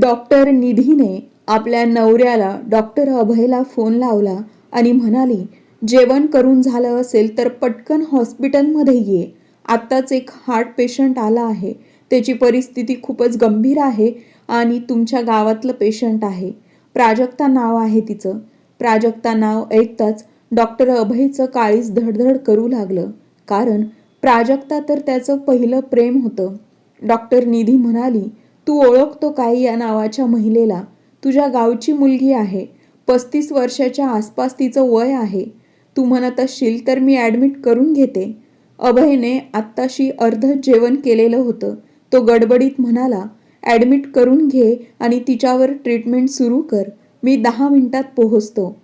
Doctor निधीने आपल्या नवऱ्याला doctor अभयला phone लावला आणि म्हणाली जेवण करून झालं असेल तर पटकन हॉस्पिटलमध्ये ये. आत्ताच एक हार्ट पेशंट आला आहे. त्याची परिस्थिती खूपच गंभीर आहे आणि तुमच्या गावातलं पेशंट आहे. प्राजक्ता नाव आहे तिचं. प्राजक्ता नाव ऐकताच डॉक्टर अभयचं काळीच धडधड करू लागलं. कारण प्राजक्ता तर त्याचं पहिलं प्रेम होतं. डॉक्टर निधी म्हणाली तू ओळखतो काय या नावाच्या महिलेला. तुझ्या गावची मुलगी आहे. पस्तीस वर्षाच्या आसपास तिचं वय आहे. तू म्हणत असशील तर मी ॲडमिट करून घेते. अभयने आत्ताशी अर्ध जेवण केलेलं होतं. तो गडबडीत म्हणाला ॲडमिट करून घे आणि तिच्यावर ट्रीटमेंट सुरू कर. मी दहा मिनिटात पोहोचतो.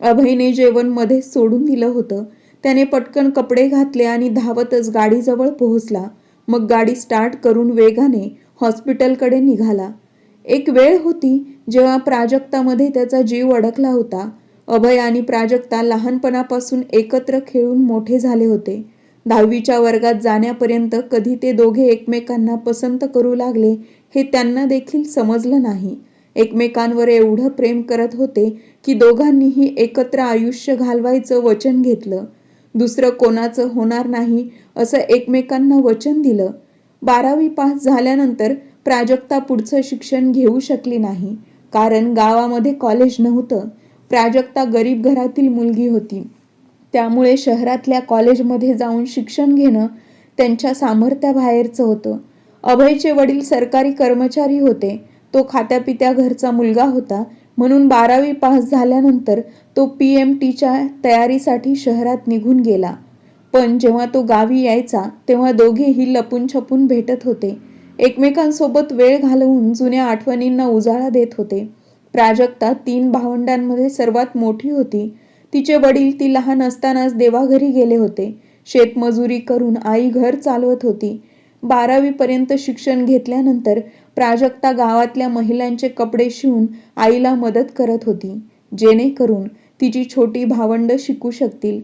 अभयने जेवण मध्येच सोडून दिलं होतं. त्याने पटकन कपडे घातले आणि धावतच गाडीजवळ पोहोचला. मग गाडी स्टार्ट करून वेगाने हॉस्पिटलकडे निघाला. एक वेळ होती जेव्हा प्राजक्तामध्ये त्याचा जीव अडकला होता. अभय आणि प्राजक्ता लहानपणापासून एकत्र खेळून मोठे झाले होते. दहावीच्या वर्गात जाण्यापर्यंत कधी ते दोघे एकमेकांना पसंत करू लागले हे त्यांना देखील समजलं नाही. एकमेकांवर एवढं प्रेम करत होते की दोघांनीही एकत्र आयुष्य घालवायचं वचन घेतलं. दुसरं कोणाचं होणार नाही असं एकमेकांना वचन दिलं. बारावी पास झाल्यानंतर प्राजक्ता पुढचं शिक्षण घेऊ शकली नाही. कारण गावामध्ये कॉलेज नव्हतं. प्राजक्ता गरीब घरातील मुलगी होती. त्यामुळे शहरातल्या कॉलेजमध्ये जाऊन शिक्षण घेणं त्यांच्या सामर्थ्याबाहेरचं होतं. अभयचे वडील सरकारी कर्मचारी होते. तो खात्यापित्या घरचा मुलगा होता. म्हणून बारावी पास झाल्यानंतर तो पी एम टीच्या तयारीसाठी शहरात निघून गेला. पण जेव्हा तो गावी यायचा तेव्हा दोघेही लपून छपून भेटत होते. एकमेकांसोबत वेळ घालवून जुन्या आठवणींना उजाळा देत होते. प्राजक्ता तीन भावंडांमध्ये सर्वात मोठी होती. तिचे वडील ती लहान असतानाच देवाघरी गेले होते. शेतमजुरी करून आई घर चालवत होती. बारावीपर्यंत शिक्षण घेतल्यानंतर प्राजक्ता गावातल्या महिलांचे कपडे शिवून आईला मदत करत होती. जेणेकरून तिची छोटी भावंड शिकू शकतील.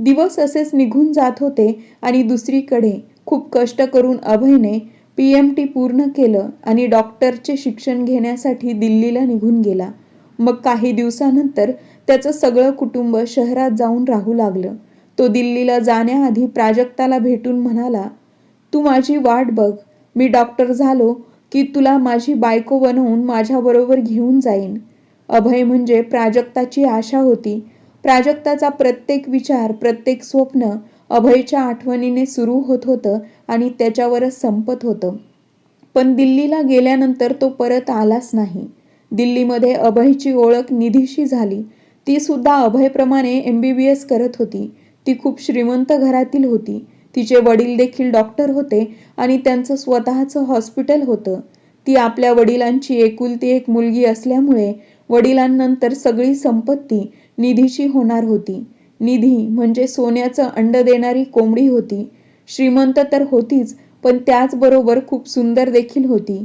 दिवस असेच निघून जात होते आणि दुसरीकडे खूप कष्ट करून अभयने पी एम टी पूर्ण केलं आणि डॉक्टरचे शिक्षण घेण्यासाठी दिल्लीला निघून गेला. मग काही दिवसानंतर त्याचं सगळं कुटुंब शहरात जाऊन राहू लागलं. तो दिल्लीला जाण्याआधी प्राजक्ताला भेटून म्हणाला तू माझी वाट बघ. मी डॉक्टर झालो की तुला माझी बायको बनवून माझ्याबरोबर घेऊन जाईन. अभय म्हणजे प्राजक्ताची आशा होती. प्राजक्ताचा प्रत्येक विचार प्रत्येक स्वप्न अभयच्या आठवणीने सुरू होत होतं आणि त्याच्यावरच संपत होतं. पण दिल्लीला गेल्यानंतर तो परत आलाच नाही. दिल्लीमध्ये अभयची ओळख निधीशी झाली. ती सुद्धा अभयप्रमाणे एम बी बी एस करत होती. ती खूप श्रीमंत घरातील होती. तिचे वडील देखील डॉक्टर होते आणि त्यांचं स्वतःचं हॉस्पिटल होतं. ती आपल्या वडिलांची एकुलती एक मुलगी असल्यामुळे वडिलांनंतर सगळी संपत्ती निधीची होणार होती. निधी म्हणजे सोन्याचं अंड देणारी कोंबडी होती. श्रीमंत तर होतीच पण त्याचबरोबर खूप सुंदर देखील होती.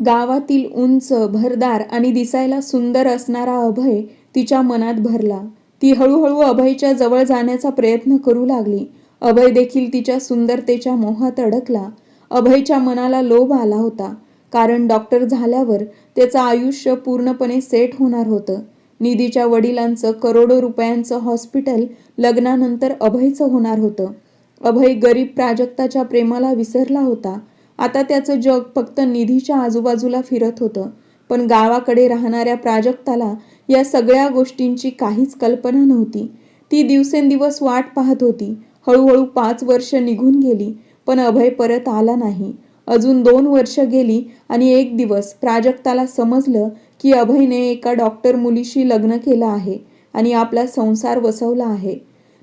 गावातील उंच भरदार आणि दिसायला सुंदर असणारा अभय तिच्या मनात भरला. ती हळूहळू अभयच्या जवळ जाण्याचा प्रयत्न करू लागली. अभय देखील तिच्या सुंदरतेच्या मोहात अडकला. अभयच्या मनाला लोभ आला होता. कारण डॉक्टर झाल्यावर त्याचं आयुष्य पूर्णपणे सेट होणार होतं. निधीच्या वडिलांचं करोडो रुपयांचं हॉस्पिटल लग्नानंतर अभयचं होणार होतं. अभय गरीब प्राजक्ताच्या प्रेमाला विसरला होता. आता त्याचं जग फक्त निधीच्या आजूबाजूला फिरत होतं. पण गावाकडे राहणाऱ्या प्राजक्ताला या सगळ्या गोष्टींची काहीच कल्पना नव्हती. ती दिवसेंदिवस वाट पाहत होती. हळूहळू पाच वर्ष निघून गेली पण अभय परत आला नाही. अजून दोन वर्ष गेली आणि एक दिवस प्राजक्ताला समजलं की अभयने एका डॉक्टर मुलीशी लग्न केलं आहे आणि आपला संसार वसवला आहे.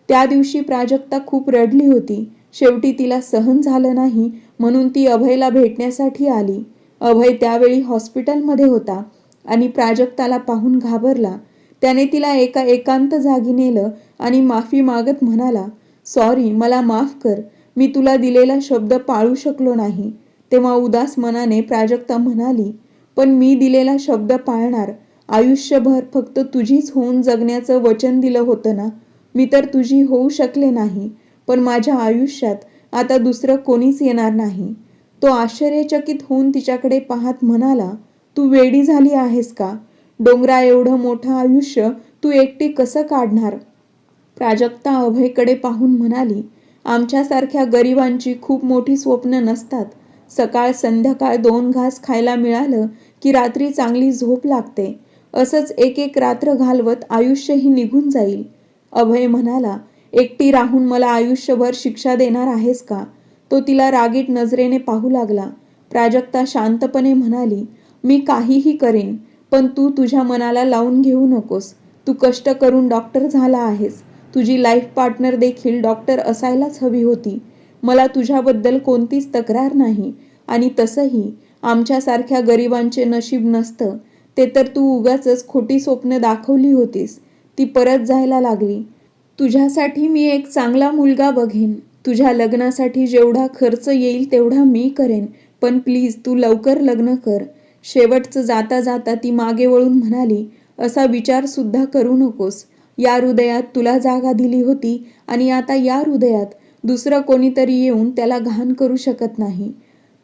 त्या दिवशी प्राजक्ता खूप रडली होती. शेवटी तिला सहन झालं नाही म्हणून ती अभयला भेटण्यासाठी आली. अभय त्यावेळी हॉस्पिटलमध्ये होता आणि प्राजक्ताला पाहून घाबरला. त्याने तिला एका एकांत जागी नेलं आणि माफी मागत म्हणाला सॉरी मला माफ कर. मी तुला दिलेला शब्द पाळू शकलो नाही. तेव्हा उदास मनाने प्राजक्ता म्हणाली पण मी दिलेला शब्द पाळणार. आयुष्यभर फक्त तुझीच होऊन जगण्याचं वचन दिलं होतं ना? मी तर तुझी होऊ शकले नाही पण माझ्या आयुष्यात आता दुसरं कोणीच येणार नाही. तो आश्चर्यचकित होऊन तिच्याकडे पाहत म्हणाला तू वेडी झाली आहेस का? डोंगरा एवढं मोठं आयुष्य तू एकटी कसं काढणार? प्राजक्ता अभयकडे पाहून म्हणाली आमच्यासारख्या गरिबांची खूप मोठी स्वप्न नसतात. सकाळ संध्याकाळ दोन घास खायला मिळालं की रात्री चांगली झोप लागते. असंच एक एक रात्र घालवत आयुष्यही निघून जाईल. अभय म्हणाला एकटी राहून मला आयुष्यभर शिक्षा देणार आहेस का? तो तिला रागीट नजरेने पाहू लागला. प्राजक्ता शांतपणे म्हणाली मी काहीही करेन पण तू तुझ्या मनाला लावून घेऊ नकोस. तू कष्ट करून डॉक्टर झाला आहेस. तुझी लाईफ पार्टनर देखील डॉक्टर असायलाच हवी होती. मला तुझ्याबद्दल कोणतीच तक्रार नाही आणि तसंही आमच्यासारख्या गरिबांचे नशीब नसतं. ते तर तू उगाचच खोटी स्वप्न दाखवली होतीस. ती परत जायला लागली. तुझ्यासाठी मी एक चांगला मुलगा बघेन. तुझ्या लग्नासाठी जेवढा खर्च येईल तेवढा मी करेन. पण प्लीज तू लवकर लग्न कर. शेवटचं जाता जाता ती मागे वळून म्हणाली असा विचार सुद्धा करू नकोस. या हृदयात तुला जागा दिली होती आणि आता या हृदयात दुसरं कोणीतरी येऊन त्याला घाण करू शकत नाही.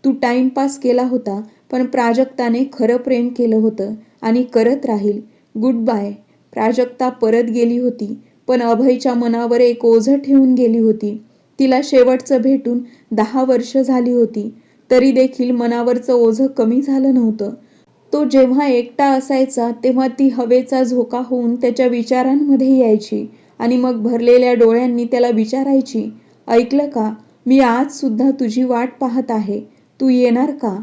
तू टाइमपास केला होता पण प्राजक्ताने खरं प्रेम केलं होतं आणि करत राहील. Good bye. प्राजक्ता परत गेली होती पण अभयच्या मनावर एक ओझं ठेवून गेली होती. तिला शेवटचं भेटून दहा वर्ष झाली होती. तरी देखील मनावरचं ओझं कमी झालं नव्हतं. तो जेव्हा एकटा असायचा तेव्हा ती हवेचा झोका होऊन त्याच्या विचारांमध्ये यायची आणि मग भरलेल्या डोळ्यांनी त्याला विचारायची ऐकलं का? मी आज सुद्धा तुझी वाट पाहत आहे. तू येणार का?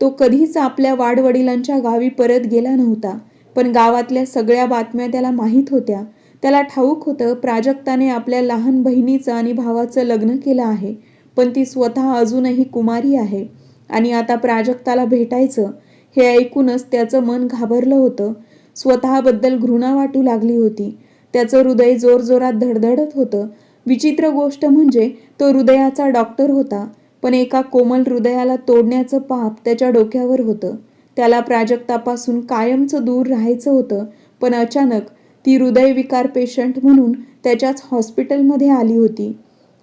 तो कधीच आपल्या वाडवडिलांच्या गावी परत गेला नव्हता पण गावातल्या सगळ्या बातम्या त्याला माहीत होत्या. त्याला ठाऊक होतं प्राजक्ताने आपल्या लहान बहिणीचं आणि भावाचं लग्न केलं आहे पण ती स्वतः अजूनही कुमारी आहे. आणि आता प्राजक्ताला भेटायचं हे ऐकूनच त्याचं मन घाबरलं होतं. स्वतःबद्दल घृणा वाटू लागली होती. त्याचं हृदय जोरजोरात धडधडत होतं. विचित्र गोष्ट म्हणजे तो हृदयाचा डॉक्टर होता. पण एका कोमल हृदयाला तोडण्याचं पाप त्याच्या डोक्यावर होतं. त्याला प्राजक्तापासून कायमचं दूर राहायचं होतं पण अचानक ती हृदयविकार पेशंट म्हणून त्याच्याच हॉस्पिटलमध्ये आली होती.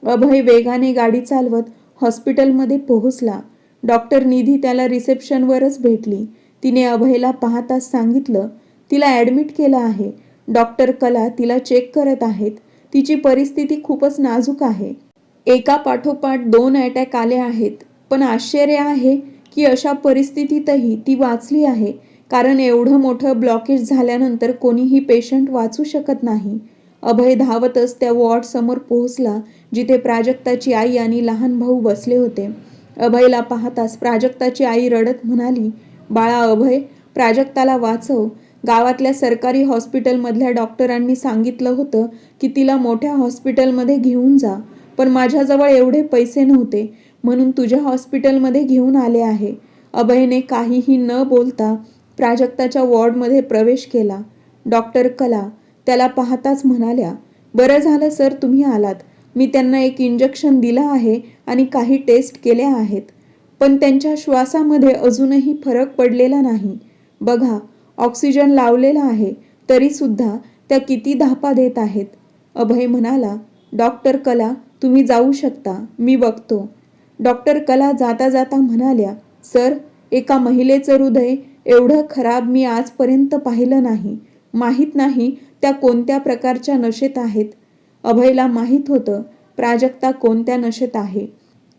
अभय वेगाने गाडी चालवत हॉस्पिटलमध्ये पोहोचला. डॉक्टर निधी त्याला रिसेप्शनवरच भेटली. तिने अभयला पाहताच सांगितलं तिला ॲडमिट केलं आहे. डॉक्टर कला तिला चेक करत आहेत. तिची परिस्थिती खूपच नाजूक आहे. एका पाठोपाठ दोन अटॅक आले आहेत. पण आश्चर्य आहे की अशा परिस्थितीतही ती वाचली आहे कारण एवढं मोठं ब्लॉकेज झाल्यानंतर कोणीही पेशंट वाचू शकत नाही. अभय धावतच त्या वॉर्डसमोर पोहोचला जिथे प्राजक्ताची आई आणि लहान भाऊ बसले होते. अभयला पाहताच प्राजक्ताची आई रडत म्हणाली बाळा अभय प्राजक्ताला वाचव. गावातल्या सरकारी हॉस्पिटलमधल्या डॉक्टरांनी सांगितलं होतं की तिला मोठ्या हॉस्पिटलमध्ये घेऊन जा. पण माझ्याजवळ एवढे पैसे नव्हते म्हणून तुझ्या हॉस्पिटलमध्ये घेऊन आले आहे. अभयने काहीही न बोलता प्राजक्ताच्या वॉर्डमध्ये प्रवेश केला. डॉक्टर कला त्याला पाहताच म्हणाल्या बरं झालं सर तुम्ही आलात. मी त्यांना एक इंजेक्शन दिलं आहे आणि काही टेस्ट केल्या आहेत. पण त्यांच्या श्वासामध्ये अजूनही फरक पडलेला नाही. बघा ऑक्सिजन लावलेला आहे तरीसुद्धा त्या किती धापा देत आहेत. अभय म्हणाला डॉक्टर कला तुम्ही जाऊ शकता. मी बघतो. डॉक्टर कला जाता जाता म्हणाल्या सर एका महिलेचं हृदय एवढं खराब मी आजपर्यंत पाहिलं नाही. माहीत नाही त्या कोणत्या प्रकारच्या नशेत आहेत. अभयला माहीत होतं प्राजक्ता कोणत्या नशेत आहे.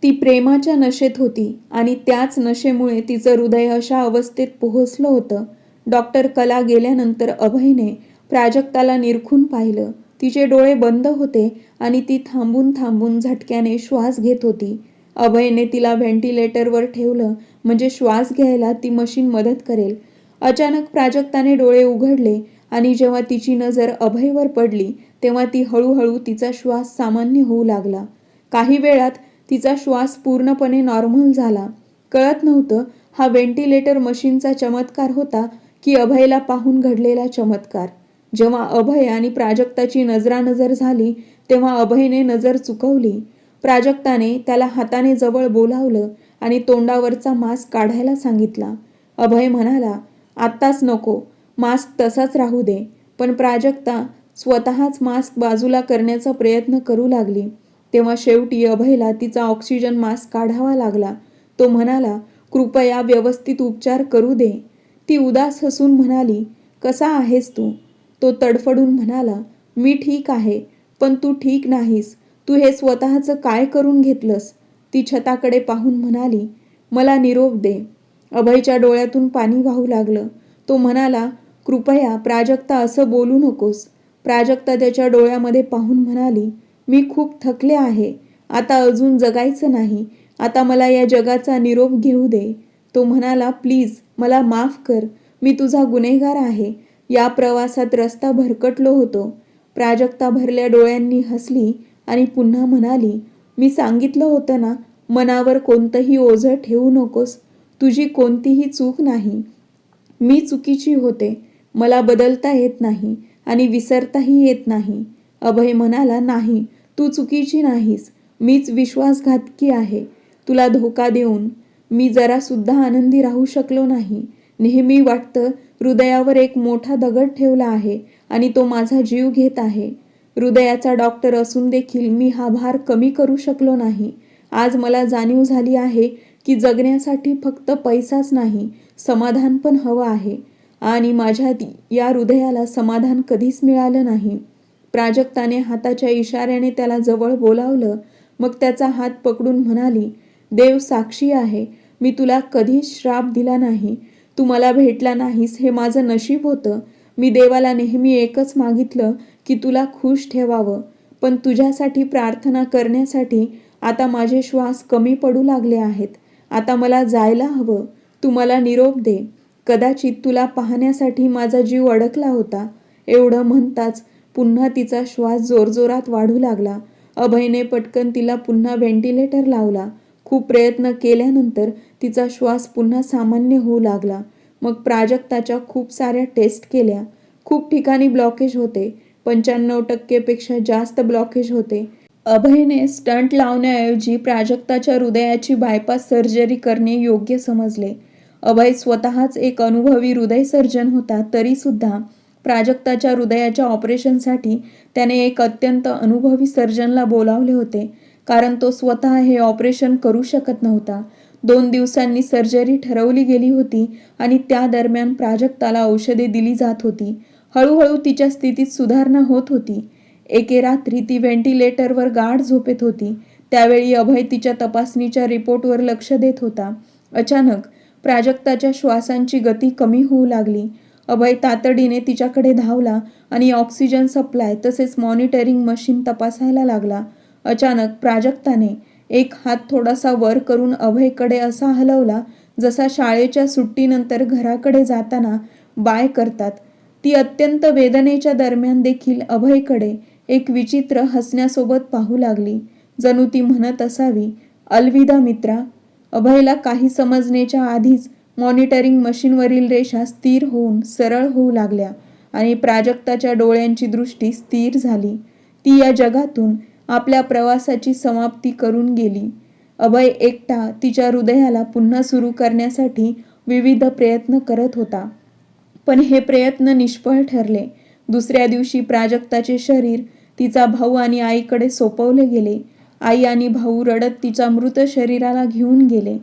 ती प्रेमाच्या नशेत होती आणि त्याच नशेमुळे तिचं हृदय अशा अवस्थेत पोहोचलं होतं. डॉक्टर कला गेल्यानंतर अभयने प्राजक्ताला निरखून पाहिलं. तिचे डोळे बंद होते आणि ती थांबून थांबून झटक्याने श्वास घेत होती. अभयने तिला व्हेंटिलेटरवर ठेवलं म्हणजे श्वास घ्यायला ती मशीन मदत करेल. अचानक प्राजक्ताने डोळे उघडले आणि जेव्हा तिची नजर अभयवर पडली तेव्हा ती हळूहळू तिचा श्वास सामान्य होऊ लागला. काही वेळात तिचा श्वास पूर्णपणे नॉर्मल झाला. कळत नव्हतं हा व्हेंटिलेटर मशीनचा चमत्कार होता की अभयला पाहून घडलेला चमत्कार. जेव्हा अभय आणि प्राजक्ताची नजरानजर झाली तेव्हा अभयने नजर चुकवली. प्राजक्ताने त्याला हाताने जवळ बोलावलं आणि तोंडावरचा मास्क काढायला सांगितला. अभय म्हणाला आत्ताच नको मास्क तसाच राहू दे. पण प्राजक्ता स्वतःच मास्क बाजूला करण्याचा प्रयत्न करू लागली. तेव्हा शेवटी अभयला तिचा ऑक्सिजन मास्क काढावा लागला. तो म्हणाला कृपया व्यवस्थित उपचार करू दे. ती उदास हसून म्हणाली कसा आहेस तू? तो तडफडून म्हणाला मी ठीक आहे पण तू ठीक नाहीस. तू हे स्वतःचं काय करून घेतलंस? ती छताकडे पाहून म्हणाली मला निरोप दे. अभयच्या डोळ्यातून पाणी वाहू लागलं. तो म्हणाला कृपया प्राजक्ता असं बोलू नकोस. प्राजक्ता त्याच्या डोळ्यामध्ये पाहून म्हणाली मी खूप थकले आहे. आता अजून जगायचं नाही. आता मला या जगाचा निरोप घेऊ दे. तो म्हणाला प्लीज मला माफ कर. मी तुझा गुन्हेगार आहे. या प्रवासात रस्ता भरकटलो होतो. प्राजक्ता भरल्या डोळ्यांनी हसली आणि पुन्हा म्हणाली मी सांगितलं होतं ना मनावर कोणतंही ओझं ठेवू नकोस. तुझी कोणतीही चूक नाही. मी चुकीची होते. मला बदलता येत नाही आणि विसरताही येत नाही. अभय म्हणाला नाही तू चुकीची नाहीस. मीच विश्वासघातकी आहे. तुला धोका देऊन. मी जरासुद्धा आनंदी राहू शकलो नाही. नेहमी वाटतं हृदयावर एक मोठा दगड ठेवला आहे आणि तो माझा जीव घेत आहे. हृदयाचा डॉक्टर असून देखील मी हा भार कमी करू शकलो नाही. आज मला जाणीव झाली आहे की जगण्यासाठी फक्त पैसाच नाही समाधान पण हवं आहे. आणि माझ्या ती- या हृदयाला समाधान कधीच मिळालं नाही. प्राजक्ताने हाताच्या इशाऱ्याने त्याला जवळ बोलावलं. मग त्याचा हात पकडून म्हणाली देव साक्षी आहे. मी तुला कधीच श्राप दिला नाही. तू मला भेटला नाहीस हे माझं नशीब होतं. मी देवाला नेहमी एकच मागितलं की तुला खुश ठेवावं. पण तुझ्यासाठी प्रार्थना करण्यासाठी आता माझे श्वास कमी पडू लागले आहेत. आता मला जायला हवं. तू मला निरोप दे. कदाचित तुला पाहण्यासाठी माझा जीव अडकला होता. एवढं म्हणताच पुन्हा तिचा श्वास जोरजोरात वाढू लागला. अभयने पटकन तिला पुन्हा व्हेंटिलेटर लावला. खूप प्रयत्न केल्यानंतर तिचा श्वास पुन्हा सामान्य होऊ लागला. मग प्राजक्ताच्या खूप साऱ्या टेस्ट केल्या. खूप ठिकाणी ब्लॉकेज होते. पंच्याण्णव टक्केपेक्षा जास्त ब्लॉकेज होते. अभयने स्टंट लावण्याऐवजी प्राजक्ताच्या हृदयाची बायपास सर्जरी करणे योग्य समजले. अभय स्वतःच एक अनुभवी हृदय सर्जन होता. तरीसुद्धा प्राजक्ताच्या हृदयाच्या ऑपरेशनसाठी त्याने एक अत्यंत अनुभवी सर्जनला बोलावले होते. कारण तो स्वतः हे ऑपरेशन करू शकत नव्हता. दोन दिवसांनी सर्जरी ठरवली गेली होती आणि त्या दरम्यान प्राजक्ताला औषधे दिली जात होती. हळूहळू तिच्या स्थितीत सुधारणा होत होती. एके रात्री ती व्हेंटिलेटरवर गाढ झोपेत होती. त्यावेळी अभय तिच्या तपासणीच्या रिपोर्टवर लक्ष देत होता. अचानक प्राजक्ताच्या श्वासांची गती कमी होऊ लागली. अभय तातडीने तिच्याकडे धावला आणि ऑक्सिजन सप्लाय तसेच मॉनिटरिंग मशीन तपासायला लागला. अचानक प्राजक्ताने एक हात थोडासा वर करून अभयकडे असा हलवला जसा शाळेच्या सुट्टीनंतर घराकडे जाताना बाय करतात. ती अत्यंत वेदनेच्या दरम्यान देखील अभयकडे एक विचित्र हसण्यासोबत पाहू लागली. जणू ती म्हणत असावी अलविदा मित्रा अभयला काही समजण्याच्या आधीच मॉनिटरिंग मशीनवरील रेषा स्थिर होऊन सरळ होऊ लागल्या आणि प्राजक्ताच्या डोळ्यांची दृष्टी स्थिर झाली. ती या जगातून आपल्या प्रवासाची समाप्ती करून गेली. अभय एकटा तिच्या हृदयाला पुन्हा सुरू करण्यासाठी विविध प्रयत्न करत होता. पण हे प्रयत्न निष्फळ ठरले. दुसऱ्या दिवशी प्राजक्ताचे शरीर तिचा भाऊ आणि आईकडे सोपवले गेले. आई आणि भाऊ रडत तिच्या मृत शरीराला घेऊन गेले.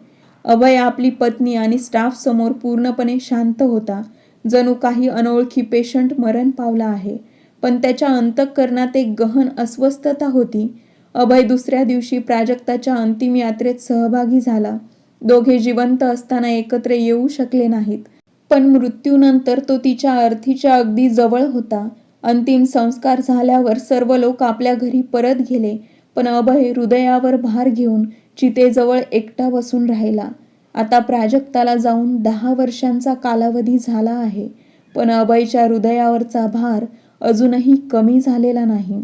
अभय आपली पत्नी आणि स्टाफ समोर पूर्णपणे शांत होता. जणू काही अनोळखी पेशंट मरण पावला आहे. पण त्याच्या अंतःकरणात एक गहन अस्वस्थता होती. अभय दुसऱ्या दिवशी प्राजक्ताच्या अंतिम यात्रेत सहभागी झाला. दोघे जिवंत असताना एकत्र येऊ शकले नाहीत. पण मृत्यूनंतर तो तिच्या अर्थीच्या अगदी जवळ होता. अंतिम संस्कार झाल्यावर सर्व लोक आपल्या घरी परत गेले पण अभय हृदयावर भार घेऊन चितेजवळ एकटा बसून राहिला. आता प्राजक्ताला जाऊन दहा वर्षांचा कालावधी झाला आहे पण अभयच्या हृदयावरचा भार अजूनही कमी झालेला नाही.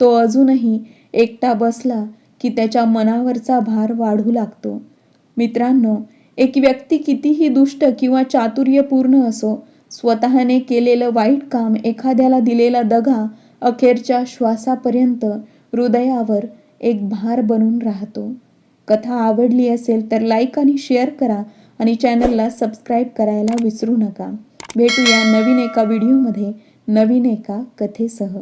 तो अजूनही एकटा बसला की त्याच्या मनावरचा भार वाढू लागतो. मित्रांनो एक व्यक्ती कितीही दुष्ट किंवा चातुर्यपूर्ण असो स्वतःने केलेलं वाईट काम एखाद्याला दिलेला दगा अखेरच्या श्वासापर्यंत हृदयावर एक भार बनून राहतो. कथा आवडली असेल तर लाईक आणि शेअर करा आणि चॅनलला सबस्क्राईब करायला विसरू नका. भेटूया नवीन एका व्हिडिओमध्ये नवीन एका कथेसह